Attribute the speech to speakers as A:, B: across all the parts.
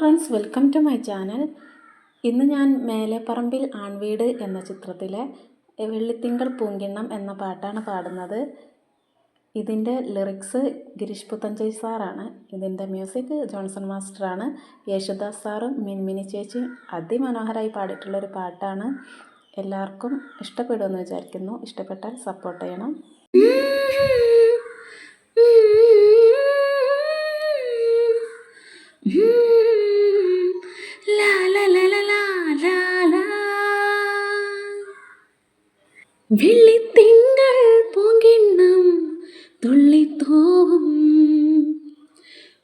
A: Friends welcome to my channel. ഇന്ന് ഞാൻ മേലെപ്പറമ്പിൽ ആൺവീട് എന്ന ചിത്രത്തിലെ വെള്ളിത്തിങ്കൾ പൂങ്കിണ്ണം എന്ന പാട്ടാണ് പാടുന്നത്. ഇതിന്റെ ലിറിക്സ് ഗിരീഷ് പുത്തഞ്ചൈ സാറാണ്. ഇതിന്റെ മ്യൂസിക് ജോൺസൺ മാസ്റ്ററാണ്. യേശുദാസ് സാറും മിൻമിനി ചേച്ചിയും അതിമനോഹരമായി പാടിയിട്ടുള്ളൊരു പാട്ടാണ്. എല്ലാവർക്കും ഇഷ്ടപ്പെടുമെന്ന് വിചാരിക്കുന്നു. ഇഷ്ടപ്പെട്ടാൽ സപ്പോർട്ട് ചെയ്യണം.
B: വെള്ളിത്തിങ്കൾ പൊങ്കിണ്ണം തുള്ളിത്തോവും.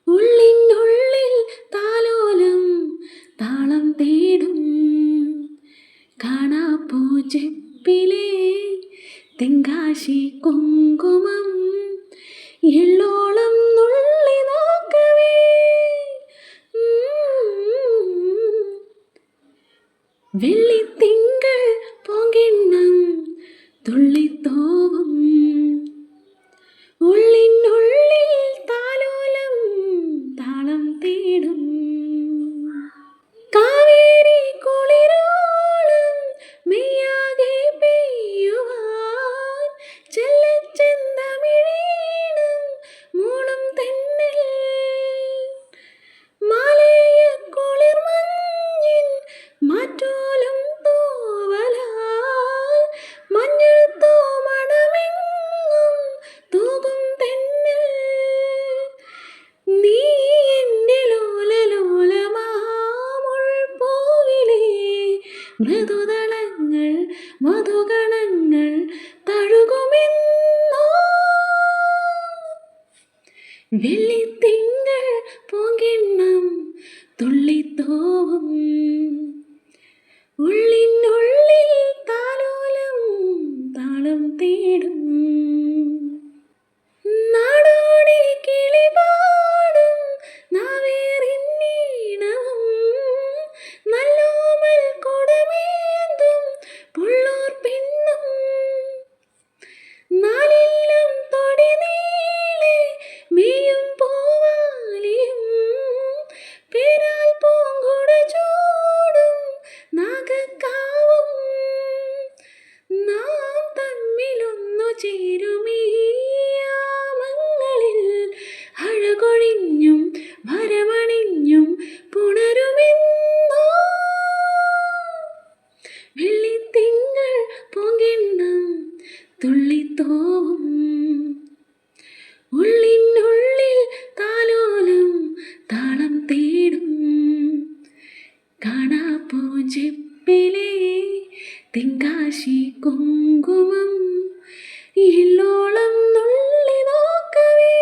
B: ഉള്ളിനുള്ളിൽ താലോലം താളം തേടും. കാണാപ്പൂച്ചെപ്പിലെ തെങ്കാശി കുങ്കുമം എള്ളോളം നുള്ളി നോക്കവേ. വെള്ളിത്തിങ്കൾ പൂങ്കിണ്ണം തുള്ളിത്തോവും മധുഗണങ്ങൾ തഴുകുമെന്നോ? വെള്ളിത്തിങ്കൾ പൂങ്കിണ്ണം തുള്ളിത്തോവും. ഉള്ളിനുള്ളിൽ തുള്ളിത്തോവും ഉള്ളിനുള്ളിൽ താലോലം താളം തേടും. കാണാപ്പൂഞ്ചെപ്പിലെ തിങ്കാശി കുങ്കുമം എല്ലോളം നുള്ളി നോക്കവേ.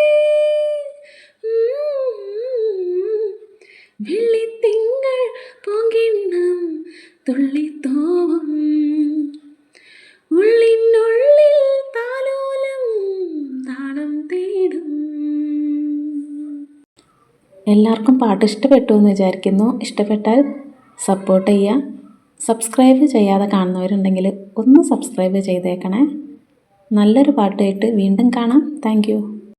B: വെള്ളിത്തിങ്കൾ പൂങ്കിണ്ണം തുള്ളിത്തോവും.
A: എല്ലാവർക്കും പാട്ട് ഇഷ്ടപ്പെട്ടു എന്ന് വിചാരിക്കുന്നു. ഇഷ്ടപ്പെട്ടാൽ സപ്പോർട്ട് ചെയ്യുക. സബ്സ്ക്രൈബ് ചെയ്യാതെ കാണുന്നവരുണ്ടെങ്കിൽ ഒന്ന് സബ്സ്ക്രൈബ് ചെയ്തേക്കണേ. നല്ലൊരു പാട്ടായിട്ട് വീണ്ടും കാണാം. താങ്ക്